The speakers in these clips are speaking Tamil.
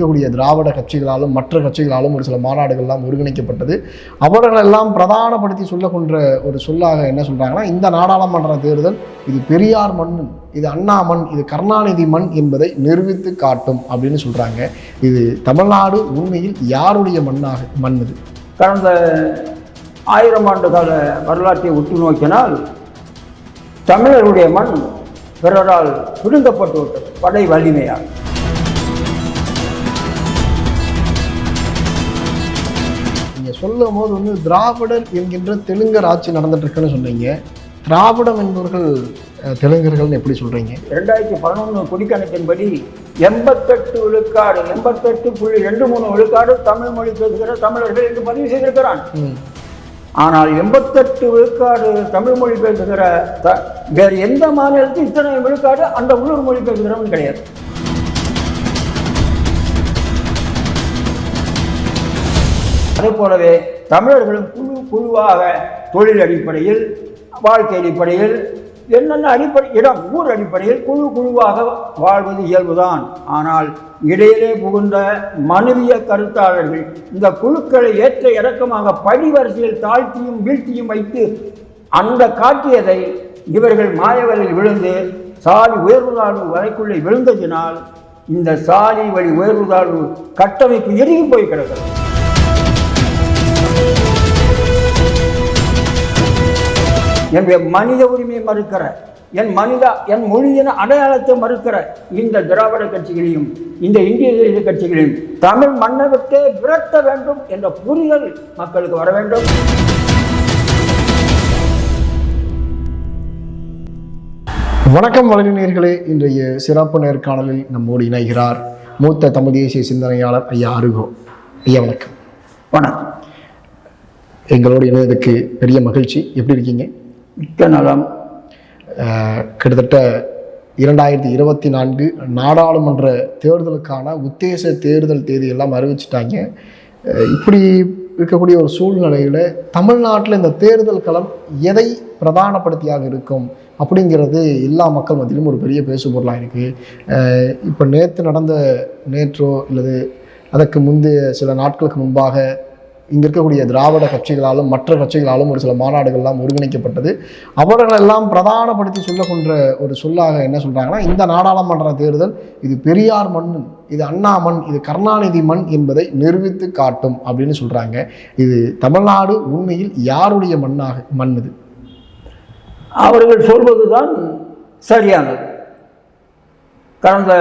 இருக்கக்கூடிய திராவிட கட்சிகளாலும் மற்ற கட்சிகளாலும் ஒரு சில மாநாடுகள்லாம் ஒருங்கிணைக்கப்பட்டது. அவர்களெல்லாம் பிரதானப்படுத்தி சொல்லக்கொன்ற ஒரு சொல்லாக என்ன சொல்கிறாங்கன்னா இந்த நாடாளுமன்ற தேர்தல் இது பெரியார் மண் இது அண்ணா மண் இது கருணாநிதி மண் என்பதை நிரூபித்து காட்டும் அப்படின்னு சொல்கிறாங்க இது தமிழ்நாடு உண்மையில் யாருடைய மண்ணாக மண் இது கடந்த ஆயிரம் ஆண்டு கால வரலாற்றை உற்று நோக்கினால் தமிழருடைய மண் பிறரால் பிடுங்கப்பட்டு விட்டது. படை வலிமையால். சொல்லும் போது வந்து திராவிடர் என்கின்ற தெலுங்கர் ஆட்சி நடந்துட்டு இருக்குன்னு சொன்னீங்க. திராவிடம் என்பவர்கள் தெலுங்கர்கள்னு எப்படி சொல்றீங்க? ரெண்டாயிரத்தி பதினொன்று குடிக்கணக்கின்படி எண்பத்தெட்டு விழுக்காடு எண்பத்தெட்டு புள்ளி ரெண்டு மூணு விழுக்காடு தமிழ் மொழி பேசுகிற தமிழர்கள் என்று பதிவு செய்திருக்கிறான். ஆனால் எண்பத்தெட்டு விழுக்காடு தமிழ் மொழி பேசுகிற த வேறு எந்த மாநிலத்தில் இத்தனை விழுக்காடு அந்த உள்ளூர் மொழி பேசுகிறவன் கிடையாது. அதுபோலவே தமிழர்களும் குழு குழுவாக தொழில் அடிப்படையில் வாழ்க்கை அடிப்படையில் என்னென்ன அடிப்படை இடம் ஊர் அடிப்படையில் குழு குழுவாக வாழ்வது இயல்புதான். ஆனால் இடையிலே புகுந்த மனுவிய கருத்தாளர்கள் இந்த குழுக்களை ஏற்ற இறக்கமாக படிவரிசையில் தாழ்த்தியும் வீழ்த்தியும் வைத்து அந்த காட்டியதை இவர்கள் மாயவரில் விழுந்து சாதி உயர்வு தாழ்வு வரைக்குள்ளே விழுந்ததினால் இந்த சாதி வழி உயர்வு தாழ்வு கட்டமைப்பு எருகி போய் கிடக்கிறது. என்னுடைய மனித உரிமையை மறுக்கிற என் மனித என் மொழியின் அடையாளத்தை மறுக்கிற இந்த திராவிட கட்சிகளையும் இந்த இந்திய தேசிய கட்சிகளையும் தமிழ் மண்ணை விட்டே விரட்ட வேண்டும் என்ற புரிதல் மக்களுக்கு வர வேண்டும். வணக்கம் வழங்கினீர்களே இன்றைய சிறப்பு நேர்காணலில் நம்மோடு இணைகிறார் மூத்த தமிழ் தேசிய சிந்தனையாளர் ஐயா அருகோ. ஐயா வணக்கம். வணக்கம். எங்களோடு இணையதுக்கு பெரிய மகிழ்ச்சி. எப்படி இருக்கீங்க? மிக்க நலம். கிட்டத்தட்ட இரண்டாயிரத்தி இருபத்தி நான்கு நாடாளுமன்ற தேர்தலுக்கான உத்தேச தேர்தல் தேதி எல்லாம் அறிவிச்சிட்டாங்க இப்படி இருக்கக்கூடிய ஒரு சூழ்நிலையில் தமிழ்நாட்டில் இந்த தேர்தல் களம் எதை பிரதானப்படுத்தியாக இருக்கும் அப்படிங்கிறது எல்லா மக்கள் மத்தியிலும் ஒரு பெரிய பேசுபொருளாக இருக்குது இப்போ நேற்று நடந்த நேற்றோ அல்லது அதற்கு முந்தைய சில நாட்களுக்கு முன்பாக இங்கே இருக்கக்கூடிய திராவிட கட்சிகளாலும் மற்ற கட்சிகளாலும் ஒரு சில மாநாடுகள்லாம் ஒருங்கிணைக்கப்பட்டது. அவர்களெல்லாம் பிரதானப்படுத்தி சொல்லக்கொன்ற ஒரு சொல்லாக என்ன சொல்கிறாங்கன்னா இந்த நாடாளுமன்ற தேர்தல் இது பெரியார் மண் இது அண்ணா மண் இது கருணாநிதி மண் என்பதை நிரூபித்து காட்டும் அப்படின்னு சொல்கிறாங்க இது தமிழ்நாடு உண்மையில் யாருடைய மண்ணாக மண் இது அவர்கள் சொல்வதுதான் சரியானது. கடந்த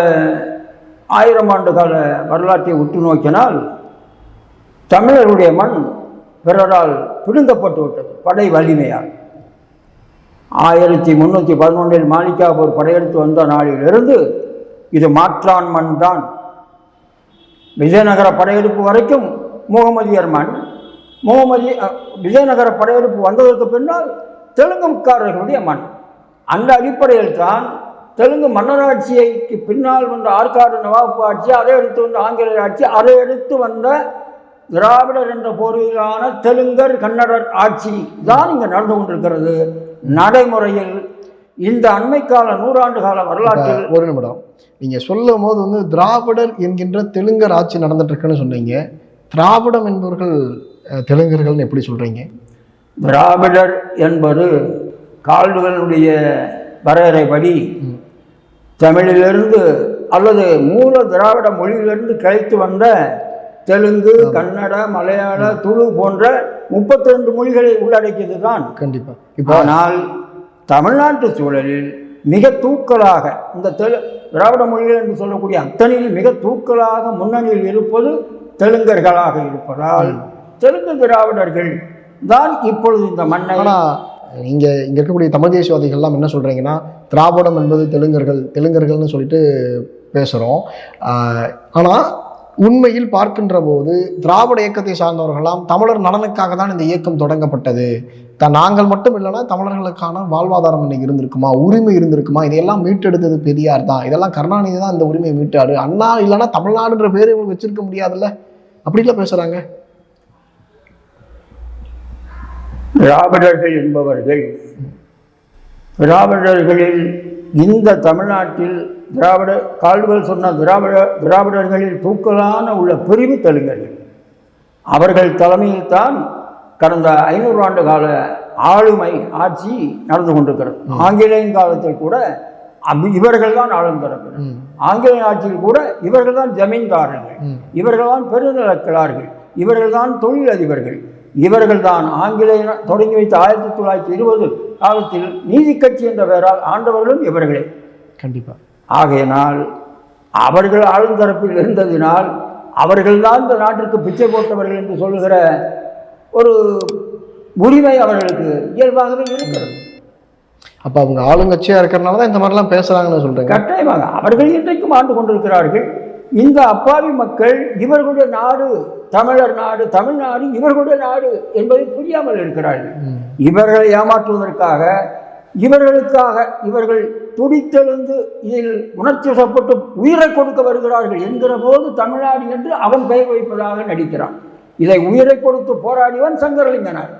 ஆயிரம் ஆண்டு கால வரலாற்றை உற்று நோக்கினால் தமிழருடைய மண் பிறரால் பிடுங்கப்பட்டு விட்டது படை வலிமையால். ஆயிரத்தி முந்நூற்றி பதினொன்றில் மாணிக்காபூர் படையெடுத்து வந்த நாளிலிருந்து இது மாற்றான் மண் தான். விஜயநகர படையெடுப்பு வரைக்கும் முகமதியர் மண். முகமதி விஜயநகர படையெடுப்பு வந்ததற்கு பின்னால் தெலுங்குக்காரர்களுடைய மண். அந்த அடிப்படையில் தான் தெலுங்கு மன்னராட்சியைக்கு பின்னால் வந்த ஆற்காடு நவாப்பு ஆட்சி அதை எடுத்து வந்த ஆங்கிலேயர் ஆட்சி அதை எடுத்து வந்த திராவிடர் என்ற போர்வையிலான தெலுங்கர் கன்னடர் ஆட்சி தான் இங்கே நடந்து கொண்டிருக்கிறது. நடைமுறையில் இந்த அண்மைக்கால நூறாண்டு கால வரலாற்றில் ஒரு நிமிடம். நீங்க சொல்லும் போது வந்து திராவிடர் என்கின்ற தெலுங்கர் ஆட்சி நடந்துட்டு இருக்குன்னு சொன்னீங்க. திராவிடம் என்பவர்கள் தெலுங்கர்கள்னு எப்படி சொல்றீங்க? திராவிடர் என்பது கால்டுகளுடைய வரையறைப்படி தமிழிலிருந்து அல்லது மூல திராவிட மொழியிலிருந்து கிளைத்து வந்த தெலுங்கு கன்னட மலையாள துளு போன்ற முப்பத்தி ரெண்டு மொழிகளை உள்ளடக்கியது தான் கண்டிப்பா. இப்போ ஆனால் தமிழ்நாட்டு சூழலில் மிக தூக்கலாக இந்த தெலு திராவிட மொழிகள் என்று சொல்லக்கூடிய அத்தனையில் மிக தூக்கலாக முன்னணியில் இருப்பது தெலுங்கர்களாக இருப்பதால் தெலுங்கு திராவிடர்கள் தான் இப்பொழுது இந்த மண்ணை இங்க இங்க இருக்கக்கூடிய தமிழ் தேசியவாதிகள்லாம் என்ன சொல்றீங்கன்னா திராவிடம் என்பது தெலுங்கர்கள் தெலுங்கர்கள்னு சொல்லிட்டு பேசுறோம். ஆஹ் ஆனா உண்மையில் பார்க்கின்ற போது திராவிட இயக்கத்தை சார்ந்தவர்களாம் தமிழர் நலனுக்காக தான் இந்த இயக்கம் தொடங்கப்பட்டது. த நாங்கள் மட்டும் இல்லைன்னா தமிழர்களுக்கான வாழ்வாதாரம் இன்னைக்கு இருந்திருக்குமா? உரிமை இருந்திருக்குமா? இதையெல்லாம் மீட்டெடுத்தது பெரியார் தான். இதெல்லாம் கருணாநிதி தான் இந்த உரிமையை மீட்டாடு அண்ணா இல்லைன்னா தமிழ்நாடுன்ற பேர் இவங்க வச்சிருக்க முடியாதுல்ல? அப்படிலாம் பேசுறாங்க. திராவிடர்கள் என்பவர்கள் திராவிடர்களில் இந்த தமிழ்நாட்டில் திராவிட கால்டுவல் சொன்ன திராவிட திராவிடர்களில் தூக்கலான உள்ள பிரிவு தெலுங்கர்கள். அவர்கள் தலைமையில்தான் கடந்த ஐநூறு ஆண்டு கால ஆளுமை ஆட்சி நடந்து கொண்டிருக்கிறது. ஆங்கிலேயன் காலத்தில் கூட இவர்கள் தான் ஆளும் தரப்பு. ம். ஆங்கிலேய ஆட்சியில் கூட இவர்கள் தான் ஜமீன்தாரர்கள். இவர்கள் தான் பெருநிலக்கிழார்கள் இவர்கள் தான் தொழிலதிபர்கள். இவர்கள் தான் ஆங்கிலேய தொடங்கி வைத்த ஆயிரத்தி தொள்ளாயிரத்தி இருபது காலத்தில் நீதி கட்சி என்ற பெயரால் ஆண்டவர்களும் இவர்களே. கண்டிப்பா. ஆகையினால் அவர்கள் ஆளும் தரப்பில் இருந்ததினால் அவர்கள்தான் இந்த நாட்டிற்கு பிச்சை போட்டவர்கள் என்று சொல்லுகிற ஒரு உரிமை அவர்களுக்கு இயல்பாகவே இருக்கிறது. அப்ப அவங்க ஆளுங்கட்சியா இருக்கிறனால தான் இந்த மாதிரிலாம் பேசுறாங்கன்னு சொல்றீங்க. கட்டாயமாக அவர்கள் இன்றைக்கும் ஆண்டு கொண்டிருக்கிறார்கள். இந்த அப்பாவி மக்கள் இவர்களுடைய நாடு தமிழர் நாடு தமிழ்நாடு இவர்களுடைய நாடு என்பதை புரியாமல் இருக்கிறார்கள். இவர்களை ஏமாற்றுவதற்காக இவர்களுக்காக இவர்கள் துடித்தெழுந்து இதில் உணர்ச்சி வசப்பட்டு உயிரை கொடுக்க வருகிறார்கள் என்கிற போது தமிழ்நாடு என்று அவன் பெயர் வைப்பதாக நடிக்கிறான். இதை உயிரை கொடுத்து போராடியவன் சங்கரலிங்கனார்.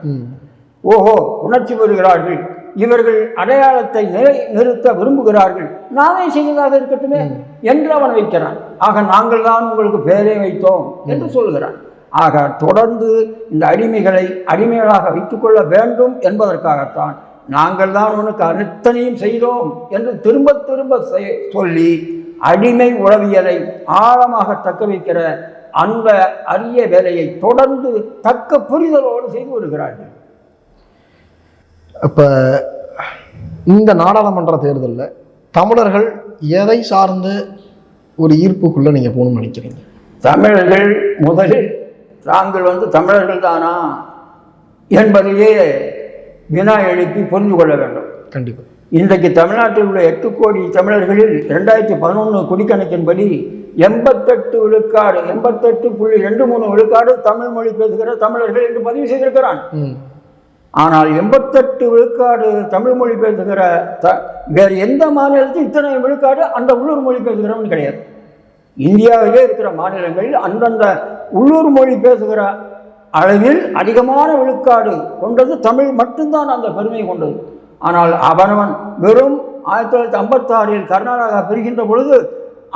ஓஹோ உணர்ச்சி பெறுகிறார்கள். இவர்கள் அடையாளத்தை நிலை நிறுத்த விரும்புகிறார்கள். நாமே செய்வதாக இருக்கட்டுமே. என்று அவன் வைக்கிறான். ஆக நாங்கள் தான் உங்களுக்கு பெயரை வைத்தோம் என்று சொல்கிறான். ஆக தொடர்ந்து இந்த அடிமைகளை அடிமைகளாக வைத்துக்கொள்ள வேண்டும் என்பதற்காகத்தான் நாங்கள் தான் உனக்கு அத்தனையும் செய்தோம் என்று திரும்ப திரும்ப சொல்லி அடிமை உளவியலை ஆழமாக தக்க வைக்கிற அந்த அரிய வேலையை தொடர்ந்து தக்க புரிதலோடு செய்து வருகிறார்கள். அப்ப இந்த நாடாளுமன்ற தேர்தல்ல தமிழர்கள் எதை சார்ந்த ஒரு ஈர்ப்புக்குள்ள நீங்க போகணும்னு நினைக்கிறீங்க? தமிழர்கள் முதலில் தாங்கள் வந்து தமிழர்கள் தானா என்பதையே வினா எழுப்பி புரிந்து கொள்ள வேண்டும். கண்டிப்பா. இன்றைக்கு தமிழ்நாட்டில் உள்ள எட்டு கோடி தமிழர்களில் ரெண்டாயிரத்தி பதினொன்று குடிக்கணக்கின்படி எண்பத்தெட்டு விழுக்காடு எண்பத்தெட்டு புள்ளி ரெண்டு மூணு விழுக்காடு தமிழ் மொழி பேசுகிற தமிழர்கள் என்று பதிவு செய்திருக்கிறான். ஆனால் எண்பத்தெட்டு விழுக்காடு தமிழ் மொழி பேசுகிற த வேறு எந்த மாநிலத்தையும் இத்தனை விழுக்காடு அந்த உள்ளூர் மொழி பேசுகிறவன் கிடையாது. இந்தியாவிலே இருக்கிற மாநிலங்களில் அந்தந்த உள்ளூர் மொழி பேசுகிற அளவில் அதிகமான விழுக்காடு கொண்டது தமிழ் மட்டும்தான் அந்த பெருமை கொண்டது. ஆனால் அவனவன் வெறும் ஆயிரத்தி தொள்ளாயிரத்தி ஐம்பத்தாறில் கர்நாடகா பிரிகின்ற பொழுது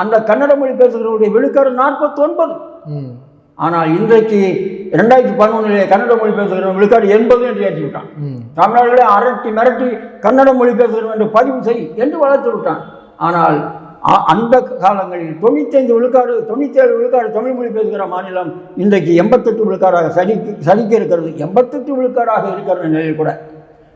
அந்த கன்னட மொழி பேசுகிறவருடைய விழுக்காடு நாற்பத்தி ஒன்பது ஆனால் இன்றைக்கு ரெண்டாயிரத்தி பதினொன்றிலே கன்னட மொழி பேசுகிற விழுக்காடு எண்பது என்று ஏற்றி விட்டான். தமிழர்களை அரட்டி மிரட்டி கன்னட மொழி பேசுகிறோம் என்று பதிவு செய் என்று வளர்த்து விட்டான். ஆனால் அந்த காலங்களில் தொண்ணூத்தைந்து விழுக்காடு தொண்ணூத்தேழு விழுக்காடு தமிழ் மொழி பேசுகிற மாநிலம் இன்றைக்கு எண்பத்தெட்டு விழுக்காடாக சரிக்கு சரிக்கு இருக்கிறது. எண்பத்தெட்டு விழுக்காடாக இருக்கிற நிலையில் கூட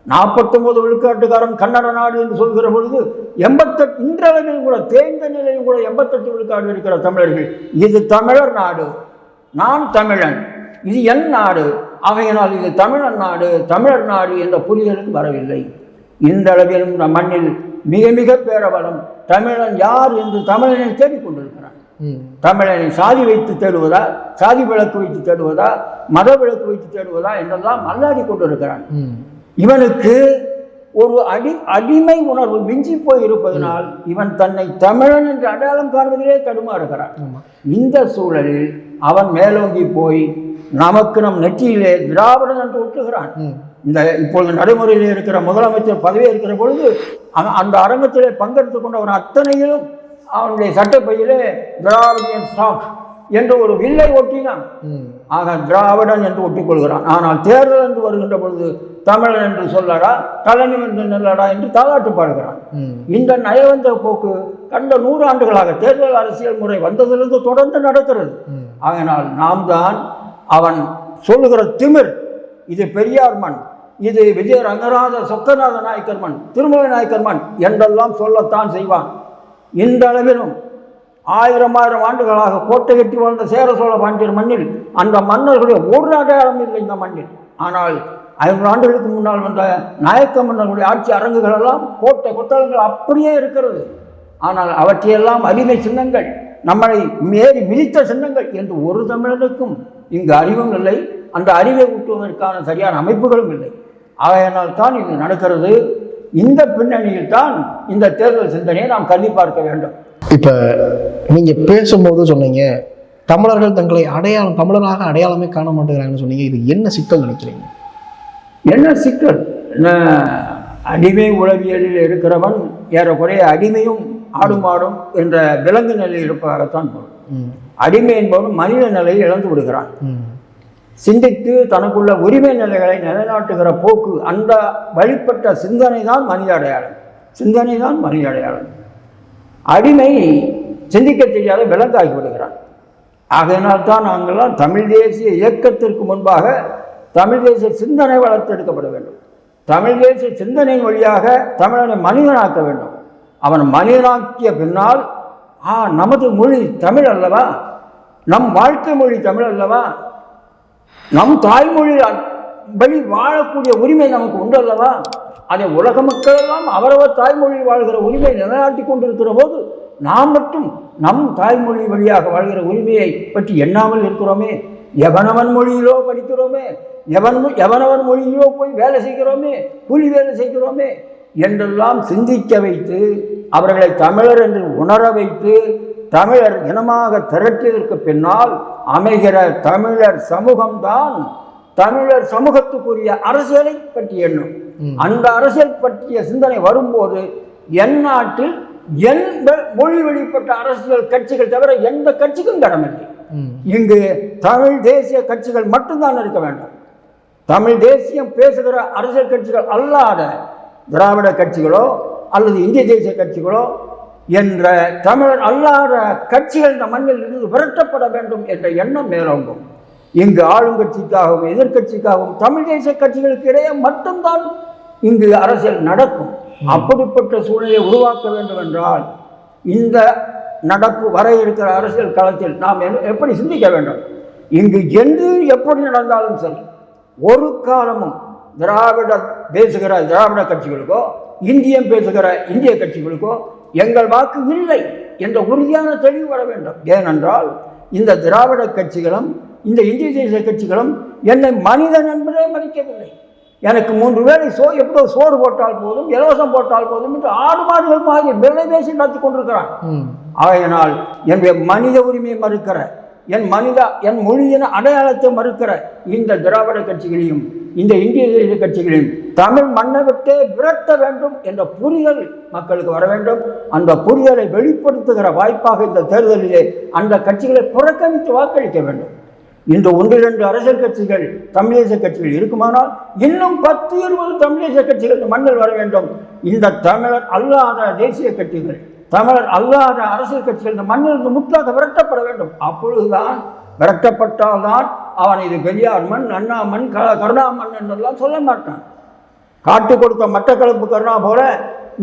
நாற்பத்தொன்பது விழுக்காட்டுக்காரன் கன்னட நாடு என்று சொல்கிற பொழுது எண்பத்தெட்டு இன்றளவில் கூட தேய்ந்த நிலையில் கூட எண்பத்தெட்டு விழுக்காடு இருக்கிற தமிழர்கள் இது தமிழர் நாடு. நான் தமிழன். இது என் நாடு. ஆகையினால் இது தமிழன் நாடு தமிழர் நாடு என்ற புரிதலுக்கு வரவில்லை. இந்த அளவிலும் நம் மண்ணில் மிக மிக பேரவலம் தமிழன் யார் என்று தமிழனை தேடிக்கொண்டிருக்கிறான் ம். தமிழனை சாதி வைத்து தேடுவதா சாதி விளக்கு வைத்து தேடுவதா மத விளக்கு வைத்து தேடுவதா என்றெல்லாம் அல்லாடி கொண்டிருக்கிறான். இவனுக்கு ஒரு அடி அடிமை உணர்வு மிஞ்சி போய் இருப்பதனால் இவன் தன்னை தமிழன் என்று அடையாளம் காண்பதிலே தடுமாறுகிறான். இந்த சூழலில் அவன் மேலோங்கி போய் நமக்கு நம் நெற்றியிலே திராவிடன் என்று ஒட்டுகிறான். இந்த இப்பொழுது நடைமுறையில் இருக்கிற முதலமைச்சர் பதவி இருக்கிற பொழுது அந்த அரங்கத்திலே பங்கெடுத்து கொண்டவன் அத்தனையிலும் அவனுடைய சட்டப்பையிலே திராவிடியன் ஸ்டாக் என்ற ஒரு வில்லை ஒட்டினான். ஆக திராவிடன் என்று ஒட்டிக்கொள்கிறான். ஆனால் தேர்தல் என்று வருகின்ற பொழுது தமிழன் என்று சொல்லடா தலைமை என்று நெல்லடா என்று தாளாட்டு பாடுகிறான். இந்த நயவந்த போக்கு கடந்த நூறு ஆண்டுகளாக தேர்தல் அரசியல் முறை வந்ததிலிருந்து தொடர்ந்து நடக்கிறது. ம் நாம் தான் அவன் சொல்லுகிற திமிர். இது பெரியார் மண். இது விஜய ரங்கநாத சொக்கநாத நாயக்கர் மண் திருமலை நாயக்கர் மண் என்றெல்லாம் சொல்லத்தான் செய்வான். இந்த அளவிலும் ஆயிரம் ஆயிரம் ஆண்டுகளாக கோட்டை கட்டி வாழ்ந்த சேர சோழ பாண்டியர் மண்ணில் அந்த மன்னர்களுடைய ஒரு அடையாளம் இல்லை இந்த மண்ணில். ஆனால் ஐநூறு ஆண்டுகளுக்கு முன்னால் வந்த நாயக்க மன்னர்களுடைய ஆட்சி அரங்குகள் எல்லாம் கோட்டை கொத்தளங்கள் அப்படியே இருக்கிறது. ஆனால் அவற்றையெல்லாம் அடிமை சின்னங்கள். நம்மளை மேறி மிதித்த சின்னங்கள் என்று ஒரு தமிழனுக்கும் இங்கு அறிவும் இல்லை அந்த அறிவை ஊட்டுவதற்கான சரியான அமைப்புகளும் இல்லை. ஆகையினால் தான் இது நடக்கிறது. இந்த பின்னணியில் தான் இந்த தேர்தல் சிந்தனையை நாம் கல்வி பார்க்க வேண்டும். இப்ப நீங்க பேசும்போது சொன்னீங்க தமிழர்கள் தங்களை அடையாளம் தமிழராக அடையாளமே காண மாட்டேங்கிறாங்கன்னு சொன்னீங்க. இது என்ன சிக்கல் நினைக்கிறீங்க? என்ன சிக்கல்? அடிமை உளவியலில் இருக்கிறவன் ஏறக்குறைய அடிமையும் ஆடும் ஆடும் என்ற விலங்கு நிலையில் இருப்பதாகத்தான் பொருள். அடிமை என்பவன் மனித நிலையை இழந்து விடுகிறான். சிந்தித்து தனக்குள்ள உரிமை நிலைகளை நிலைநாட்டுகிற போக்கு அந்த வழிபட்ட சிந்தனை தான் மனித அடையாளம். சிந்தனை தான் மனித அடையாளம். அடிமை சிந்திக்க தெரியாத விலங்காகி விடுகிறான். ஆகையினால் தான் நாங்கள்லாம் தமிழ் தேசிய இயக்கத்திற்கு முன்பாக தமிழ் தேசிய சிந்தனை வளர்த்தெடுக்கப்பட வேண்டும். தமிழ் தேசிய சிந்தனையின் வழியாக தமிழனை மனிதனாக்க வேண்டும். அவன் மனிதனாக்கிய பின்னால் ஆ நமது மொழி தமிழ் அல்லவா? நம் வாழ்க்கை மொழி தமிழ் அல்லவா? நம் தாய்மொழி வழி வாழக்கூடிய உரிமை நமக்கு உண்டு அல்லவா? அதை உலக மக்கள் எல்லாம் அவரவர் தாய்மொழியில் வாழ்கிற உரிமை நிலைநாட்டி கொண்டிருக்கிற போது நாம் மட்டும் நம் தாய்மொழி வழியாக வாழ்கிற உரிமையை பற்றி எண்ணாமல் இருக்கிறோமே? எவனவன் மொழியிலோ படிக்கிறோமே? எவன் எவனவன் மொழியிலோ போய் வேலை செய்கிறோமே? கூலி வேலை செய்கிறோமே? என்றெல்லாம் சிந்திக்க வைத்து அவர்களை தமிழர் என்று உணர வைத்து தமிழர் இனமாக திரட்டியதற்கு பின்னால் அமைகிற தமிழர் சமூகம்தான் தமிழர் சமூகத்துக்குரிய அரசியலை பற்றி எண்ணும். அந்த அரசியல் பற்றிய சிந்தனை வரும்போது என் நாட்டில் எந்த மொழி வெளிப்பட்ட அரசியல் கட்சிகள் தவிர எந்த கட்சிக்கும் கடமில்லை இங்கு தமிழ் தேசிய கட்சிகள் மட்டும்தான் இருக்க வேண்டும். தமிழ் தேசியம் பேசுகிற அரசியல் கட்சிகள் அல்லாத திராவிட கட்சிகளோ அல்லது இந்திய தேசிய கட்சிகளோ என்ற தமிழர் அல்லாத கட்சிகள் இந்த மண்ணில் இருந்து விரட்டப்பட வேண்டும் என்ற எண்ணம் மேலோங்கும். இங்கு ஆளுங்கட்சிக்காகவும் எதிர்க்கட்சிக்காகவும் தமிழ் தேசிய கட்சிகளுக்கு இடையே மட்டும்தான் இங்கு அரசியல் நடக்கும். அப்படிப்பட்ட சூழ்நிலையை உருவாக்க வேண்டும் என்றால் இந்த நடப்பு வர இருக்கிற அரசியல் களத்தில் நாம் எப்படி சிந்திக்க வேண்டும்? இங்கு எங்கு எப்படி நடந்தாலும் சரி ஒரு காலமும் திராவிட பேசுகிற திராவிட கட்சிகளுக்கோ இந்தியம் பேசுகிற இந்திய கட்சிகளுக்கோ எங்கள் வாக்கு இல்லை என்ற உறுதியான தெளிவு வர வேண்டும். ஏனென்றால் இந்த திராவிட கட்சிகளும் இந்த இந்திய தேசிய கட்சிகளும் என்னை மனிதன் என்பதே மதிக்கவில்லை. எனக்கு மூன்று வேளை சோ எப்படோ சோறு போட்டால் போதும் இலவசம் போட்டால் போதும் என்று ஆடு மாடுகள் மாதிரி விலை பேசி நடத்தி கொண்டிருக்கிறான் ஆகையினால் என்னுடைய மனித உரிமையை மறுக்கிற என் மனித என் மொழியின் அடையாளத்தை மறுக்கிற இந்த திராவிட கட்சிகளையும் இந்த இந்திய தேசிய கட்சிகளையும் தமிழ் மண்ணை விட்டே விரட்ட வேண்டும் என்ற புரிதல் மக்களுக்கு வர வேண்டும். அந்த புரிதலை வெளிப்படுத்துகிற வாய்ப்பாக இந்த தேர்தலிலே அந்த கட்சிகளை புறக்கணித்து வாக்களிக்க வேண்டும். இந்த ஒன்று இரண்டு அரசியல் கட்சிகள் தமிழீச கட்சிகள் இருக்குமானால் இன்னும் பத்து இருபது தமிழீச கட்சிகள் மண்ணில் வர வேண்டும். இந்த தமிழர் அல்லாத தேசிய கட்சிகள் தமிழர் அல்லாத அரசியல் கட்சிகள் இந்த மண்ணிலிருந்து முற்றாக விரட்டப்பட வேண்டும். அப்பொழுதுதான் விரட்டப்பட்டால்தான் அவன் இது பெரியார் மண் அண்ணா மண் க கருணாமன் என்றெல்லாம் சொல்ல மாட்டான். காட்டு கொடுத்த மட்டக்களப்பு கருணா போல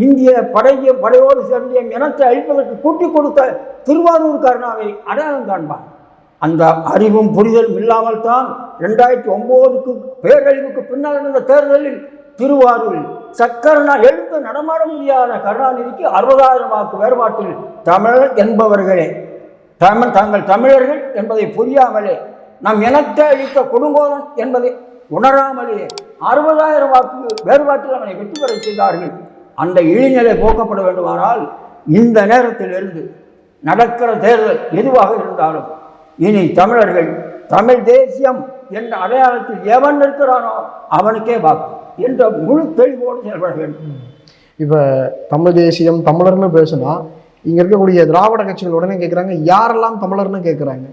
இந்திய படைய படையோடு சேர்ந்து என் இனத்தை அழிப்பதற்கு கூட்டி கொடுத்த திருவாரூர் கருணாவை அடையாளம் காண்பான். அந்த அறிவும் புரிதலும் இல்லாமல் தான் ரெண்டாயிரத்தி ஒம்போதுக்கு பேரழிவுக்கு பின்னால் நடந்த தேர்தலில் திருவாரூரில் சக்கரனா எழுந்து நடமாட முடியாத கருணாநிதிக்கு அறுபதாயிரம் வாக்கு வேறுபாட்டில் தமிழர் என்பவர்களே தமிழ் தாங்கள் தமிழர்கள் என்பதை புரியாமலே நம் இனத்தை அழித்த கொடுங்கோலன் என்பதை உணராமலே அறுபதாயிரம் வாக்கு வேறுபாட்டில் அவனை வெற்றி பெற செய்தார்கள். அந்த இழிநிலை போக்கப்பட வேண்டுமானால் இந்த நேரத்திலிருந்து நடக்கிற தேர்தல் எதுவாக இருந்தாலும் இனி தமிழர்கள் தமிழ் தேசியம் என்ற அடையாளத்தில் எவன் இருக்கிறானோ அவனுக்கே வாக்கு. என்ற முழு தெளிவோடு செயல்பட வேண்டும். இப்போ தமிழ் தேசியம் தமிழர்னு பேசுனா இங்க இருக்கக்கூடிய திராவிட கட்சிகள் உடனே கேட்குறாங்க யாரெல்லாம் தமிழர்னு கேட்குறாங்க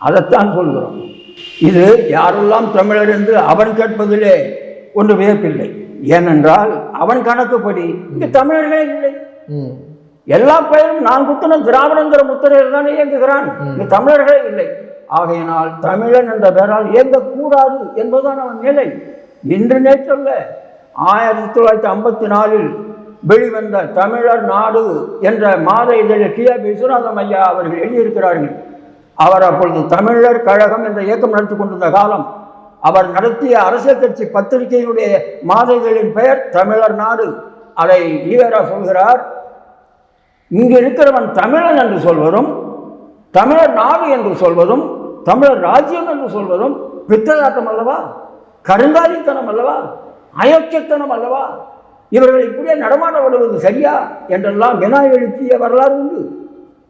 அதைத்தான் சொல்கிறோம் இது யாரெல்லாம் தமிழர் என்று அவன் கேட்பதிலே ஒன்று வியப்பில்லை ஏனென்றால் அவன் கணக்குப்படி இங்கு தமிழர்களே இல்லை. எல்லா பெயரும் நான் குத்தின திராவிடங்கிற முத்திரையில் தானே இயங்குகிறான். இங்கு தமிழர்களே இல்லை. ஆகையினால் தமிழன் என்ற பெயரால் இயங்கக்கூடாது என்பதுதான் அவன் நிலை. இன்று நேற்றல்ல ஆயிரத்தி தொள்ளாயிரத்தி ஐம்பத்தி நாலில் வெளிவந்த தமிழர் நாடு என்ற மாத இதழில் டி ஆர் விஸ்வநாதம் ஐயா அவர்கள் எழுதியிருக்கிறார்கள். அவர் அப்பொழுது தமிழர் கழகம் என்ற இயக்கம் நடத்தி கொண்டிருந்த காலம் அவர் நடத்திய அரசியல் கட்சி பத்திரிகையினுடைய மாத இதழின் பெயர் தமிழர் நாடு. அதை ஈவேரா சொல்கிறார் இங்கு இருக்கிறவன் தமிழன் என்று சொல்வதும் தமிழர் நாடு என்று சொல்வதும் தமிழர் ராஜ்யம் என்று சொல்வதும் பித்தலாட்டம் அல்லவா? கருங்காலித்தனம் அல்லவா? அயோக்கியத்தனம் அல்லவா? இவர்கள் இப்படியே நடமாட விடுவது சரியா? என்றெல்லாம் வினா எழுப்பிய வரலாறு உண்டு.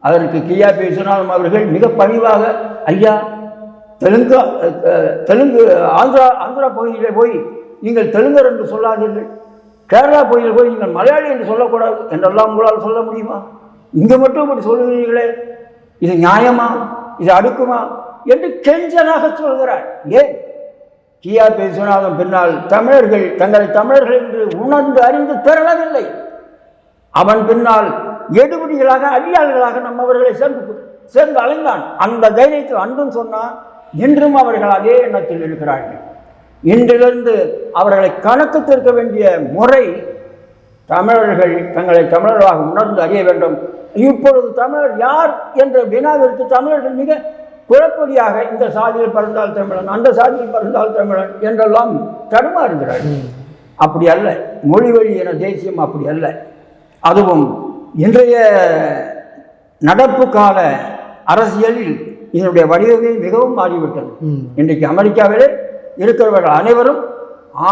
அதற்கு கியா விஸ்வநாதம் அவர்கள் மிக பணிவாக ஐயா தெலுங்கு தெலுங்கு ஆந்திரா ஆந்திரா பகுதியிலே போய் நீங்கள் தெலுங்கர் என்று சொல்லாதீர்கள். கேரளா பகுதியில் போய் நீங்கள் மலையாளி என்று சொல்லக்கூடாது என்றெல்லாம் உங்களால் சொல்ல முடியுமா? இங்கே மட்டும் இப்படி சொல்லுகிறீர்களே. இது நியாயமா? இது அடுக்குமா? என்று கெஞ்சனாக சொல்கிறார். ஏன்? டிஆர் விஸ்வநாதன் பின்னால் தமிழர்கள் தங்களை தமிழர்கள் என்று உணர்ந்து அறிந்து திரளவில்லை அவன் பின்னால் எடுபடிகளாக அடியாள்களாக நம்மவர்களை சேர்ந்து சேர்ந்து அலைந்தான். அந்த தைரியத்தில் அன்றும் சொன்னான் இன்றும் அவர்கள் அதே எண்ணத்தில் இருக்கிறார்கள். இன்றிலிருந்து அவர்களை கணக்கு தீர்க்க வேண்டிய முறை தமிழர்கள் தங்களை தமிழர்களாக உணர்ந்து அறிய வேண்டும். இப்பொழுது தமிழர் யார் என்ற வினாவிற்கு தமிழர்கள் மிக குழப்படியாக இந்த சாதியில் பிறந்தால் தமிழன் அந்த சாதியில் பிறந்தால் தமிழன் என்றெல்லாம் தடுமாறுகிறார்கள் அப்படி அல்ல. மொழி வழி என தேசியம் அப்படி அல்ல. அதுவும் இன்றைய நடப்பு கால அரசியலில் இதனுடைய வடிவமே மிகவும் மாறிவிட்டது. இன்றைக்கு அமெரிக்காவிலே இருக்கிறவர்கள் அனைவரும்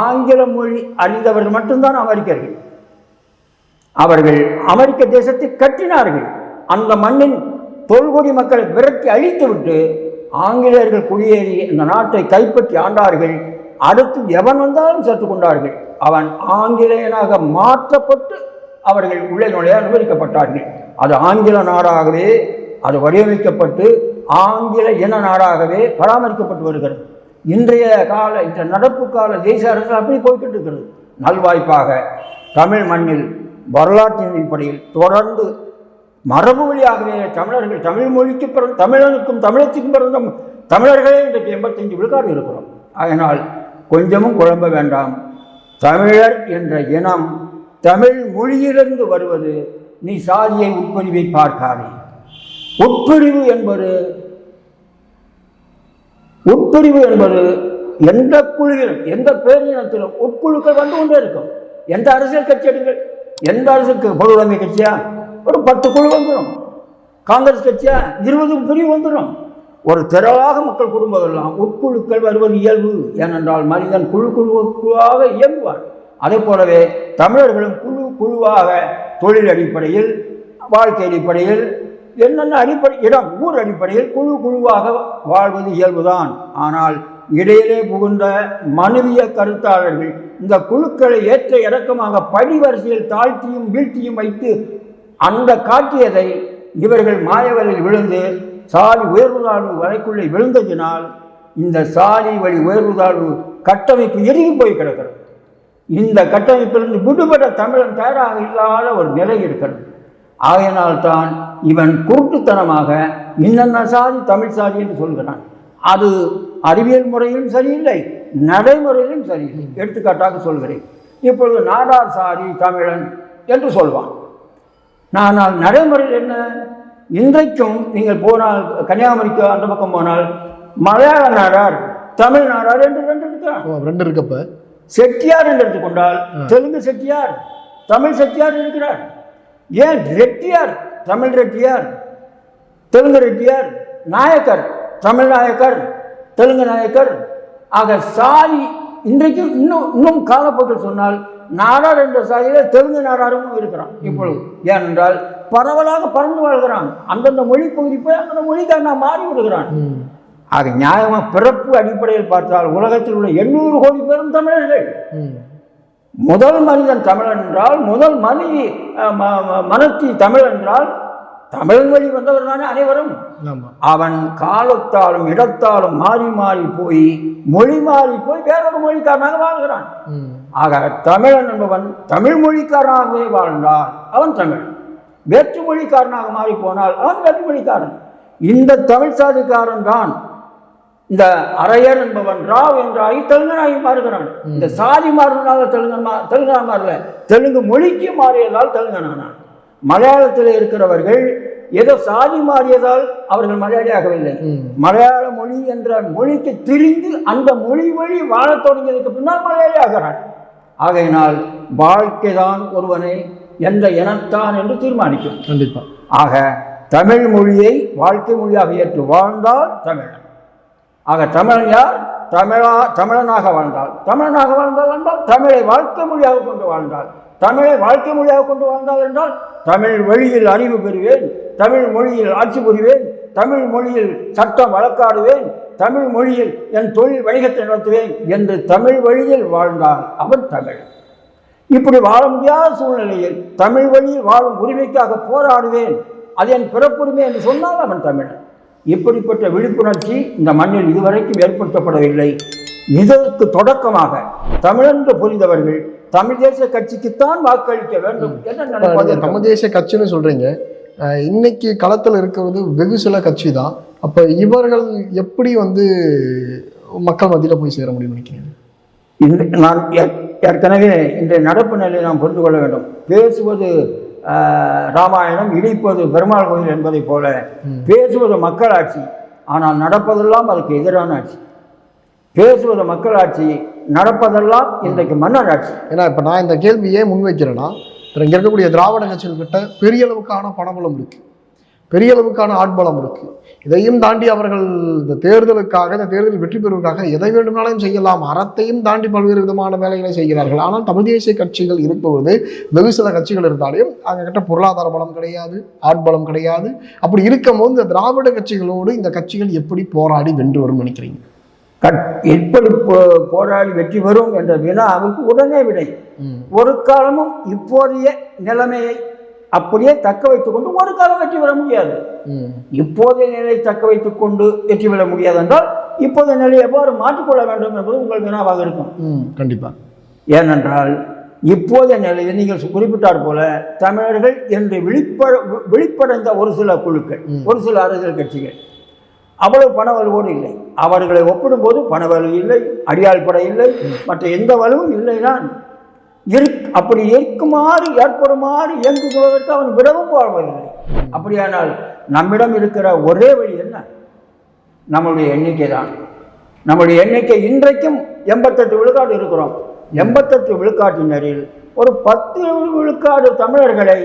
ஆங்கில மொழி அறிந்தவர்கள் மட்டும்தான் அமெரிக்கர்கள். அவர்கள் அமெரிக்க தேசத்தை கட்டினார்கள். அந்த மண்ணின் தொல்குடி மக்களை விரட்டி அழித்துவிட்டு ஆங்கிலேயர்கள் குடியேறி இந்த நாட்டை கைப்பற்றி ஆண்டார்கள். அடுத்து எவன் வந்தாலும் சேர்த்துக் கொண்டார்கள். அவன் ஆங்கிலேயனாக மாற்றப்பட்டு அவர்கள் உள்ளே நுழைய அனுமதிக்கப்பட்டார்கள். அது ஆங்கில நாடாகவே அது வடிவமைக்கப்பட்டு ஆங்கில இன நாடாகவே பராமரிக்கப்பட்டு வருகிறது. இன்றைய கால இந்த நடப்பு கால தேச அரசு அப்படி போய்கிட்டு இருக்கிறது. நல்வாய்ப்பாக தமிழ் மண்ணில் வரலாற்றின் அடிப்படையில் தொடர்ந்து மரபு வழியாகவே தமிழர்கள் தமிழ் மொழிக்கு பிறந்த தமிழனுக்கும் தமிழத்துக்கும் பிறந்த தமிழர்களே இன்றைக்கு எண்பத்தஞ்சு விழுக்காடு இருக்கிறோம். அதனால் கொஞ்சமும் குழம்ப வேண்டாம். தமிழர் என்ற இனம் தமிழ் மொழியிலிருந்து வருவது நீ சாதியை உட்பிரிவை பார்க்காதே. உட்பிரிவு என்பது உட்பிரிவு என்பது எந்த குழுவிலும் எந்த பேரினத்திலும் உட்குழுக்கள் வந்து கொண்டே இருக்கும். எந்த அரசியல் கட்சி எடுங்கள். எந்த அரசுக்கு பொதுவுடைமை கட்சியா? ஒரு பத்து குழு வந்துடும் காங்கிரஸ் கட்சியா இருபது பிரிவு வந்துடும் ஒரு திரளாக மக்கள் குடும்பங்கள்லாம் உட்குழுக்கள் வருவது இயல்பு. ஏனென்றால் மனிதன் குழு குழு குழுவாக இயங்குவார். அதே போலவே தமிழர்களும் குழு குழுவாக தொழில் அடிப்படையில் வாழ்க்கை அடிப்படையில் என்னென்ன அடிப்படை இடம் ஊர் அடிப்படையில் குழு குழுவாக வாழ்வது இயல்புதான். ஆனால் இடையிலே புகுந்த மனுவிய கருத்தாளர்கள் இந்த குழுக்களை ஏற்ற இறக்கமாக படிவரிசையில் தாழ்த்தியும் வீழ்த்தியும் வைத்து அந்த காட்டியதை இவர்கள் மாயவரில் விழுந்து சாதி உயர்வு தாழ்வு வரைக்குள்ளே விழுந்ததினால் இந்த சாதி வழி உயர்வு தாழ்வு கட்டமைப்பு எருகி போய் கிடக்கிறது. இந்த கட்டமைப்பிலிருந்து விடுபட்ட தமிழன் தயாராக இல்லாத ஒரு நிலை இருக்கிறது. ஆகையினால் தான் இவன் குருட்டுத்தனமாக இன்னென்ன சாதி தமிழ் சாதி என்று சொல்கிறான். அது அறிவியல் முறையிலும் சரியில்லை நடைமுறையிலும் சரியில்லை. எடுத்துக்காட்டாக சொல்கிறேன். இப்பொழுது நாடார் சாதி தமிழன் என்று சொல்வான். ஆனால் நடைமுறையில் என்ன? இன்றைக்கும் நீங்கள் போனால் கன்னியாகுமரிக்கு அந்த பக்கம் போனால் மலையாள நாடார் தமிழ் நாடார் என்று ரெண்டு இருக்கிறான் ஓ ரெண்டு இருக்கப்ப. செட்டியார் என்று எடுத்துக்கொண்டால் தெலுங்கு செட்டியார் தமிழ் செட்டியார் இருக்கிறார். ஏன் ரெட்டியார் தமிழ் ரெட்டியார் தெலுங்கு ரெட்டியார் நாயக்கர் தமிழ் நாயக்கர் தெலுங்கு நாயக்கர். ஆக சாதி இன்றைக்கு இன்னும் இன்னும் காலப்போக்கில் சொன்னால் நாடார் என்ற சாதியில தெலுங்கு நாடாரும் இருக்கிறான் இப்பொழுது. ஏனென்றால் பரவலாக பறந்து வாழ்கிறான். அந்தந்த மொழி பகுதி போய் அந்தந்த மொழிக்காரனா மாறி விடுகிறான். ஆக நியாயமா பிறப்பு அடிப்படையில் பார்த்தால் உலகத்தில் உள்ள எண்ணூறு கோடி பேரும் தமிழர்கள். முதல் மனிதன் தமிழன் என்றால் முதல் மனிதி அஹ், ம- ம- மனத்தி தமிழ் என்றால் தமிழன் வழி வந்தவர் தானே அனைவரும் அவன் காலத்தாலும் இடத்தாலும் மாறி மாறி போய் மொழி மாறி போய் வேறொரு மொழிக்காரனாக வாழ்கிறான். ஆக தமிழன் என்பவன் தமிழ் மொழிக்காரனாகவே வாழ்ந்தால் அவன் தமிழ். வேற்று மொழிக்காரனாக மாறி போனால் அவன் வேற்று மொழிக்காரன். இந்த தமிழ் சாதிக்காரன் தான் இந்த அரையர் என்பவன். ராவ் என்றாகி தெலுங்கனாகி மாறுகிறான். இந்த சாதி மாறினால தெலுங்கன் மா தெலுங்கனா மாறல. தெலுங்கு மொழிக்கு மாறியதால் தெலுங்கனானான். மலையாளத்தில் இருக்கிறவர்கள் ஏதோ சாதி மாறியதால் அவர்கள் மலையாளியாகவில்லை. ம். மலையாள மொழி என்ற மொழிக்கு திரிந்து அந்த மொழி வழி வாழத் தொடங்கியதுக்கு பின்னால் மலையாளி ஆகிறான் ஆகையினால் வாழ்க்கைதான் ஒருவனை எந்த இனத்தான் என்று தீர்மானிக்கும். கண்டிப்பா. ஆக தமிழ் மொழியை வாழ்க்கை மொழியாக ஏற்று வாழ்ந்தால் தமிழன். ஆக தமிழன் யார்? தமிழா தமிழனாக வாழ்ந்தால். தமிழனாக வாழ்ந்தால் என்றால் தமிழை வாழ்க்கை மொழியாக கொண்டு வாழ்ந்தால். தமிழை வாழ்க்கை மொழியாக கொண்டு வாழ்ந்தால் என்றால் தமிழ் வழியில் அறிவு பெறுவேன் தமிழ் மொழியில் ஆட்சி புரிவேன் தமிழ் மொழியில் சட்டம் வழக்காடுவேன் தமிழ் மொழியில் என் தொழில் வணிகத்தை நடத்துவேன் என்று தமிழ் வழியில் வாழ்ந்தால் அவன் தமிழ். இப்படி வாழ முடியாத சூழ்நிலையில் தமிழ் வழியில் வாழும் உரிமைக்காக போராடுவேன் அது என் பிறப்புரிமை என்று சொன்னால் அவன் தமிழன். இப்படிப்பட்ட விழிப்புணர்ச்சி இந்த மண்ணில் இதுவரைக்கும் ஏற்படுத்தப்படவில்லை. இதற்கு தொடக்கமாக தமிழென்று புரிந்தவர்கள் தமிழ் தேச கட்சிக்குத்தான் வாக்களிக்க வேண்டும் நீங்க தமிழ் தேசிய கட்சின்னு சொல்றீங்க. இன்னைக்கு களத்தில் இருக்கிறது வெகு சில கட்சி தான் அப்ப இவர்கள் எப்படி வந்து மக்கள் மத்தியில போய் சேர முடியும்னு நினைக்கிறீங்க? இந்த நான் ஏற்- ஏற்கனவே இன்றைய நடப்பு நிலையை நாம் புரிந்து கொள்ள வேண்டும். பேசுவது ராமாயணம் இடிப்பது பெருமாள் கோயில் என்பதைப் போல பேசுவது மக்களாட்சி ஆனால் நடப்பதெல்லாம் அதுக்கு எதிரான ஆட்சி. பேசுவது மக்களாட்சி நடப்பதெல்லாம் இன்றைக்கு மன்னர் ஆட்சி. ஏன்னா இப்ப நான் இந்த கேள்வி ஏன் முன்வைக்கிறேன்னா இங்கே இருக்கக்கூடிய திராவிட கட்சிகள் கிட்ட பெரிய அளவுக்கான பணபலம் இருக்கு. பெரிய அளவுக்கான ஆட்பலம் இருக்கு. இதையும் தாண்டி அவர்கள் இந்த தேர்தலுக்காக இந்த தேர்தலில் வெற்றி பெறுவதற்காக எதை வேண்டுமானாலும் செய்யலாம். அறத்தையும் தாண்டி பல்வேறு விதமான வேலைகளை செய்கிறார்கள். ஆனால் தமிழ் தேசிய கட்சிகள் இருப்பது வெகு சில கட்சிகள் இருந்தாலும் அவங்ககிட்ட பொருளாதார பலம் கிடையாது ஆட்பலம் கிடையாது. அப்படி இருக்கும்போது இந்த திராவிட கட்சிகளோடு இந்த கட்சிகள் எப்படி போராடி வென்று வரும்னு நினைக்கிறீங்க? கட் எப்படி போ- போராடி வெற்றி பெறும் என்ற வினாவுக்கு உடனே விடை. ஒரு காலமும் இப்போதைய நிலைமையை அப்படியே தக்க வைத்துக் கொண்டு ஒரு காலம் வெற்றி பெற முடியாது. இப்போதைய நிலையை தக்க வைத்துக் கொண்டு வெற்றி பெற முடியாது என்றால் இப்போதைய நிலையை எவ்வாறு மாற்றிக்கொள்ள வேண்டும் என்பது உங்கள் வினாவாக இருக்கும். ம் கண்டிப்பா. ஏனென்றால் இப்போதைய நிலையில் நீங்கள் குறிப்பிட்டார் போல தமிழர்கள் என்று விழிப்ப விழிப்படைந்த ஒரு சில குழுக்கள் ஒரு சில அரசியல் கட்சிகள் அவ்வளவு பண வலுவோடு இல்லை. அவர்களை ஒப்பிடும்போது பண வலு இல்லை அடியாள் படை இல்லை மற்ற எந்த வலுவும் இல்லைதான். இரு அப்படி இருக்குமாறு ஏற்படுமாறு இயங்குவதற்கு அவன் விடவும் போவதில்லை. அப்படியானால் நம்மிடம் இருக்கிற ஒரே வழி என்ன? நம்மளுடைய எண்ணிக்கை தான் நம்முடைய எண்ணிக்கை இன்றைக்கும் எண்பத்தெட்டு விழுக்காடு இருக்கிறோம். எண்பத்தெட்டு விழுக்காட்டினரில் ஒரு பத்து விழுக்காடு தமிழர்களை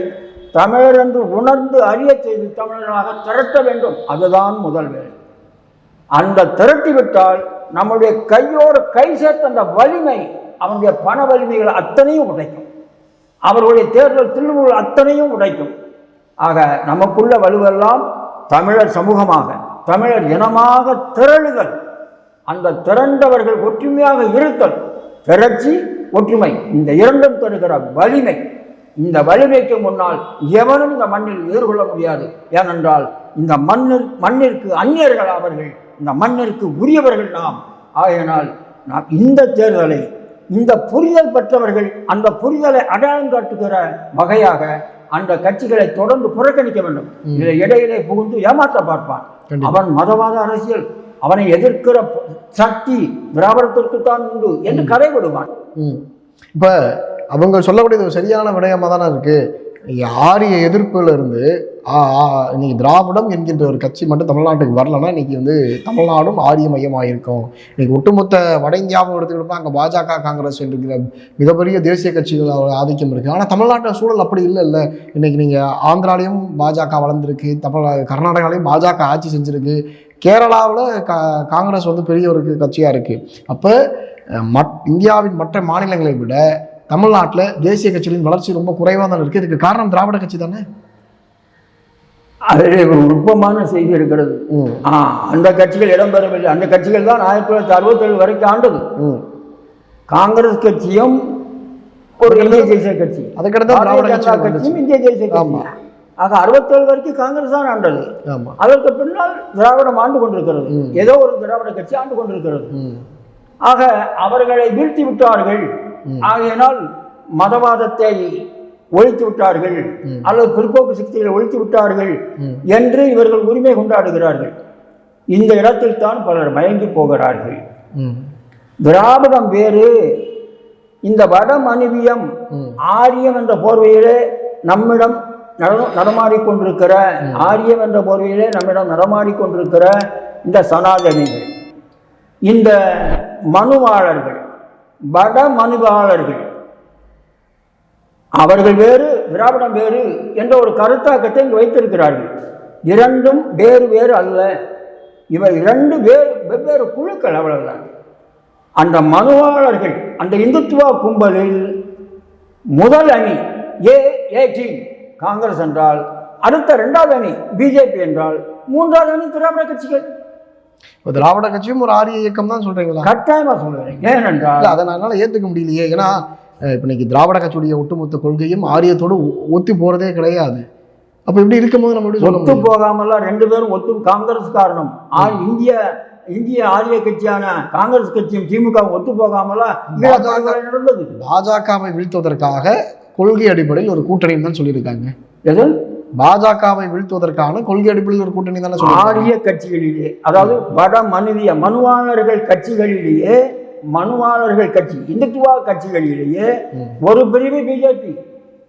தமிழர் என்று உணர்ந்து அறிய செய்து தமிழர்களாக திரட்ட வேண்டும். அதுதான் முதல் வேலை. அந்த திரட்டிவிட்டால் நம்முடைய கையோடு கை சேர்த்த அந்த வலிமை அவனுடைய பண வலிமைகள் அத்தனையும் உடைக்கும். அவர்களுடைய தேர்தல் திருவுகள் அத்தனையும் உடைக்கும். ஆக நமக்குள்ள வலுவெல்லாம் தமிழர் சமூகமாக தமிழர் இனமாக திரளுதல். அந்த திரண்டவர்கள் ஒற்றுமையாக இருத்தல். திரட்சி ஒற்றுமை இந்த இரண்டும் தருகிற வலிமை. இந்த வலிமைக்கு முன்னால் எவனும் இந்த மண்ணில் எதிர்கொள்ள முடியாது. ஏனென்றால் இந்த மண்ணில் மண்ணிற்கு அந்நியர்கள் அவர்கள் இந்த மண்ணிற்கு உரியவர்கள் நாம். ஆகையினால் நாம் இந்த தேர்தலை இந்த புரிதல் பெற்றவர்கள் அந்த புரிதலை அடையாளம் காட்டுகிற வகையாக அந்த கட்சிகளை தொடர்ந்து புறக்கணிக்க வேண்டும். இதில் இடையிலே புகுந்து ஏமாற்ற பார்ப்பான். அவன் மதவாத அரசியல் அவனை எதிர்க்கிற சக்தி திராவிடத்திற்கு தான் உண்டு என்று கதை விடுவான் ம். இப்போ அவங்க சொல்லக்கூடியது சரியான விடயமாக தானே இருக்கு? நீங்க ஆரிய எதிர்ப்புல இருந்து ஆ, ஆ, இன்னைக்கு திராவிடம் என்கின்ற ஒரு கட்சி மட்டும் தமிழ்நாட்டுக்கு வரலன்னா இன்னைக்கு வந்து தமிழ்நாடும் ஆரிய மையமாக இருக்கும் இன்னைக்கு ஒட்டுமொத்த வட இந்தியாவும் எடுத்துக்கிட்டோம்னா அங்கே பாஜக காங்கிரஸ் இருக்கிற மிகப்பெரிய தேசிய கட்சிகள் ஆதிக்கம் இருக்குது ஆனால் தமிழ்நாட்டில் சூழல் அப்படி இல்லை இல்லை இன்னைக்கு நீங்கள் ஆந்திராலையும் பாஜக வளர்ந்துருக்கு தமிழ் கர்நாடகாலையும் பாஜக ஆட்சி செஞ்சுருக்கு. கேரளாவில் கா காங்கிரஸ் வந்து பெரிய ஒரு கட்சியாக இருக்குது அப்போ மட் இந்தியாவின் மற்ற மாநிலங்களை விட தமிழ்நாட்டில் தேசிய கட்சிகளின் வளர்ச்சி ரொம்ப குறைவாக தான் இருக்குது இதுக்கு காரணம் திராவிட கட்சி தானே? ஒரு நுட்பமான செய்தி இருக்கிறது அந்த கட்சிகள் இடம்பெறவில்லை அந்த கட்சிகள் தான் ஆயிரத்தி தொள்ளாயிரத்தி அறுபத்தேழு வரைக்கும் ஆண்டது. காங்கிரஸ் கட்சியும் ஒரு இந்திய தேசிய கட்சி. அதுக்கடுத்து பாரதிய ஜனதா கட்சி கட்சியும் இந்திய தேசிய கட்சி. ஆக அறுபத்தேழு வரைக்கும் காங்கிரஸ் தான் ஆண்டது. அதற்கு பின்னால் திராவிடம் ஆண்டு கொண்டிருக்கிறது. ஏதோ ஒரு திராவிட கட்சி ஆண்டு கொண்டிருக்கிறது. ஆக அவர்களை வீழ்த்தி விட்டார்கள் ஆகையினால் மதவாதத்தை ஒழித்து விட்டார்கள். அல்லது பிற்போக்கு சக்திகளை ஒழித்து விட்டார்கள். என்று இவர்கள் உரிமை கொண்டாடுகிறார்கள் இந்த இடத்தில் தான் பலர் மயங்கி போகிறார்கள் திராவிடம் வேறு இந்த வட மனிவியம். ஆரியம் என்ற போர்வையிலே நம்மிடம் நட- நடமாடிக்கொண்டிருக்கிற ஆரியம் என்ற போர்வையிலே நம்மிடம் நடமாடிக்கொண்டிருக்கிற இந்த சனாதனிகள் இந்த மனுவாளர்கள் வட மனுவாளர்கள் அவர்கள் வேறு திராவிடம் வேறு என்ற ஒரு கருத்தாக்கத்தை இங்கு வைத்திருக்கிறார்கள். இரண்டும் வேறு வேறு அல்ல. இவை இரண்டு வேறு வெவ்வேறு குழுக்கள் அவ்வளவுதான். அந்த மனுவாளர்கள் அந்த இந்துத்துவ கும்பலில் முதல் அணி ஏ ஏ டீம் காங்கிரஸ் என்றால் அடுத்த ரெண்டாவது அணி பிஜேபி என்றால் மூன்றாவது அணி திராவிட கட்சிகள். இப்போ திராவிட கட்சியும் ஒரு ஆரிய இயக்கம் தான் சொல்றீங்களா? கட்டாயமா சொல்லுவேன் ஏனென்றால் இல்ல அதை என்னால் ஏற்றுக்க முடியலையே. ஏன்னா இப்ப இன்னைக்கு திராவிட கட்சியுடைய ஒட்டுமொத்த கொள்கையும் ஆரியத்தோடு ஒத்து போறதே கிடையாது. அப்ப இப்படி இருக்கும்போது நம்ம எப்படி ஒத்து போகாமலாம் ரெண்டு பேரும் ஒத்து காங்கிரஸ் காரணம். இந்திய இந்திய ஆரிய கட்சியான காங்கிரஸ் கட்சியும் திமுக ஒத்து நடந்தது. பாஜகவை வீழ்த்துவதற்காக கொள்கை அடிப்படையில் ஒரு கூட்டணி தான் சொல்லியிருக்காங்க. எது? பாஜகவை வீழ்த்துவதற்கான கொள்கை அடிப்படையில் ஒரு கூட்டணி தானே ஆரிய கட்சிகளிலேயே அதாவது வட மனுவிய மனுவாளர்கள் கட்சிகளிலேயே மனுவாளர்கள் கட்சி இந்துத்துவா கட்சிகளிலேயே. ஒரு பிரிவு பிஜேபி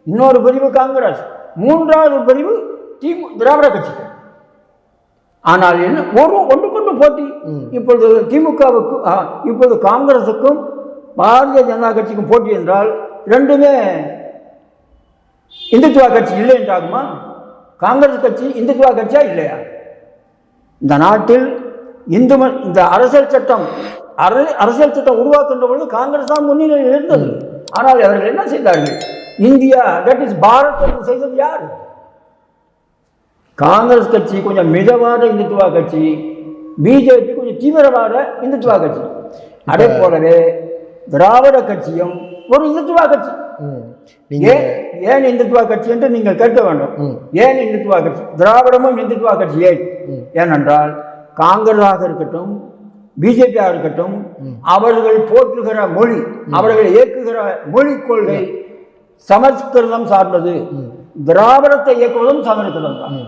இன்னொரு பிரிவு காங்கிரஸ் மூன்றாவது பிரிவு திமு திராவிட கட்சிகள் ஆனால் என்ன ஒரு ஒன்றுக்கொண்டு போட்டி. இப்பொழுது திமுகவுக்கு இப்பொழுது காங்கிரசுக்கும் பாரதிய ஜனதா கட்சிக்கும் போட்டி என்றால் ரெண்டுமே இந்துத்துவா கட்சி இல்லை என்றாகுமா காங்கிரஸ் கட்சி இந்துத்துவா கட்சியா இல்லையா? இந்த நாட்டில் இந்து இந்த அரசியல் சட்டம் அர- அரசியல் சட்டம் உருவாக்குகின்ற பொழுது காங்கிரஸ் தான் முன்னிலையில் இருந்தது. ஆனால் அவர்கள் என்ன செய்தார்கள்? இந்தியா தட் இஸ் பாரத் என்று செய்தது யார்? காங்கிரஸ் கட்சி கொஞ்சம் மிதவாத இந்துத்துவா கட்சி பிஜேபி கொஞ்சம் தீவிரவாத இந்துத்துவா கட்சி. அதே போலவே திராவிட கட்சியும் ஒரு இந்துத்துவா கட்சி. ஏன் ஏன் இந்துத்துவா கட்சி என்று நீங்கள் கேட்க வேண்டும். ஏன் இந்துத்துவா கட்சி? திராவிடமும் இந்துத்துவா கட்சி ஏன். ஏனென்றால் காங்கிரஸாக இருக்கட்டும் பிஜேபியாக இருக்கட்டும் அவர்கள் போற்றுகிற மொழி அவர்கள் இயக்குகிற மொழி கொள்கை சமஸ்கிருதம் சார்ந்தது. திராவிடத்தை இயக்குவதும் சமஸ்கிருதம் தான்.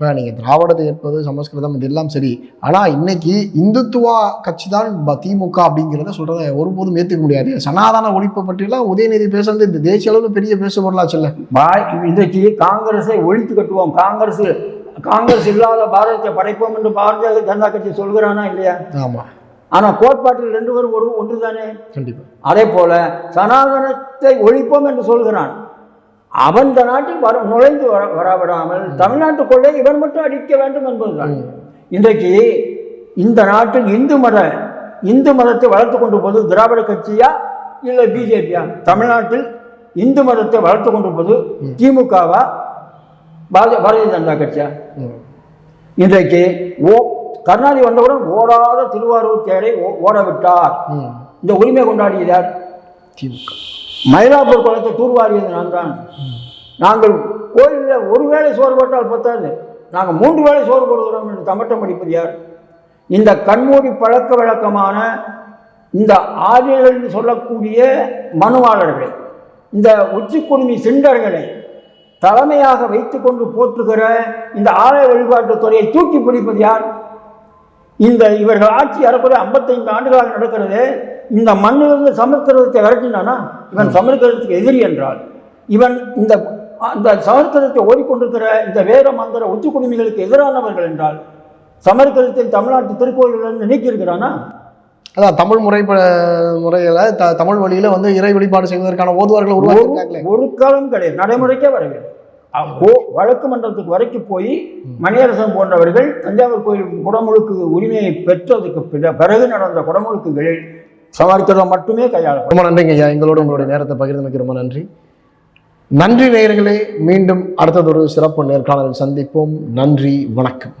இப்போ நீங்கள் திராவிடத்தை ஏற்பது சமஸ்கிருதம் இதெல்லாம் சரி. ஆனால் இன்னைக்கு இந்துத்துவா கட்சி தான் திமுக அப்படிங்கிறத சொல்றத ஒருபோதும் ஏற்றுக்க முடியாது. சனாதன ஒழிப்பை பற்றியெல்லாம் உதயநிதி பேசுறது இந்த தேசிய அளவில் பெரிய பேச பொருளாச்சுல்ல பாய் இன்றைக்கு காங்கிரஸை ஒழித்து கட்டுவோம். காங்கிரஸ் காங்கிரஸ் இல்லாத பாரதத்தை படைப்போம் என்று பாரதிய ஜனதா கட்சி சொல்கிறானா இல்லையா? ஆமாம் ஆனால் கோட்பாட்டில் ரெண்டு பேரும் ஒரு ஒன்று தானே கண்டிப்பாக அதே போல சனாதனத்தை ஒழிப்போம் என்று சொல்கிறான். அவன் இந்த நாட்டில் வர நுழைந்து வர வரவிடாமல் தமிழ்நாட்டுக்குள்ளே இவன் மட்டும் அடிக்க வேண்டும் என்பதுதான். இன்றைக்கு இந்த நாட்டில் இந்து மத இந்து மதத்தை வளர்த்து கொண்டு போது திராவிட கட்சியா இல்லை பிஜேபியா? தமிழ்நாட்டில் இந்து மதத்தை வளர்த்து கொண்டு போது திமுகவா? பாரதிய பாரதிய ஜனதா கட்சியா. இன்றைக்கு ஓ கருணாநிதி வந்தவுடன் ஓடாத திருவாரூர் தேரை ஓட விட்டார். இந்த உரிமை கொண்டாடியது யார்? திமுக. மயிலாப்பூர் குளத்தை தூர்வாரியது நான் தான். நாங்கள் கோயிலில் ஒரு வேளை சோறு போட்டால் பத்தாது. நாங்கள் மூன்று வேளை சோறு போடுகிறோம் என்று தமட்டம் அடிப்பது யார்? இந்த கண்மூடி பழக்க வழக்கமான இந்த ஆரியர்கள் என்று சொல்லக்கூடிய மனுவாளர்களை இந்த உச்சிக்குடுமி சிண்டர்களை தலைமையாக வைத்துக்கொண்டு போற்றுகிற இந்த ஆலய வழிபாட்டுத் துறையை தூக்கி பிடிப்பது யார்? இந்த இவர்கள் ஆட்சி அறக்குறைய ஐம்பத்தைந்து ஆண்டுகளாக நடக்கிறது. இந்த மண்ணிலிருந்து சமஸ்கிருதத்தை விரட்டினானா இவன் சமஸ்கிருதத்துக்கு எதிரி என்றால். இவன் இந்த அந்த சமஸ்கிருதத்தை ஓடிக்கொண்டிருக்கிற இந்த வேத மந்திர உச்சி குடுமிகளுக்கு எதிரானவர்கள் என்றால் சமஸ்கிருதத்தை தமிழ்நாட்டு திருக்கோயிலிருந்து நீக்கியிருக்கிறானா? அதான் தமிழ் முறை முறையில் த தமிழ் வழியில வந்து இறை வழிபாடு செய்வதற்கான ஓதுவார்களை உருவாக்கியிருக்காங்களே. ஒரு காலம் கிடையாது. நடைமுறைக்கே வரவில்லை. வழக்கு மன்றத்துக்கு வரைக்கும் போய் மணியரசன் போன்றவர்கள் தஞ்சாவூர் கோயில் குடமுழுக்கு உரிமையை பெற்றதுக்கு பிற- பிறகு நடந்த குடமுழுக்குகளில் சமஸ்கிருதம் மட்டுமே கையாளப்படும் ரொம்ப நன்றிங்க ஐயா. எங்களோட உங்களுடைய நேரத்தை பகிர்ந்தமைக்கு ரொம்ப நன்றி. நன்றி நேயர்களே மீண்டும் அடுத்ததொரு சிறப்பு நேர்காணலில் சந்திப்போம். நன்றி வணக்கம்.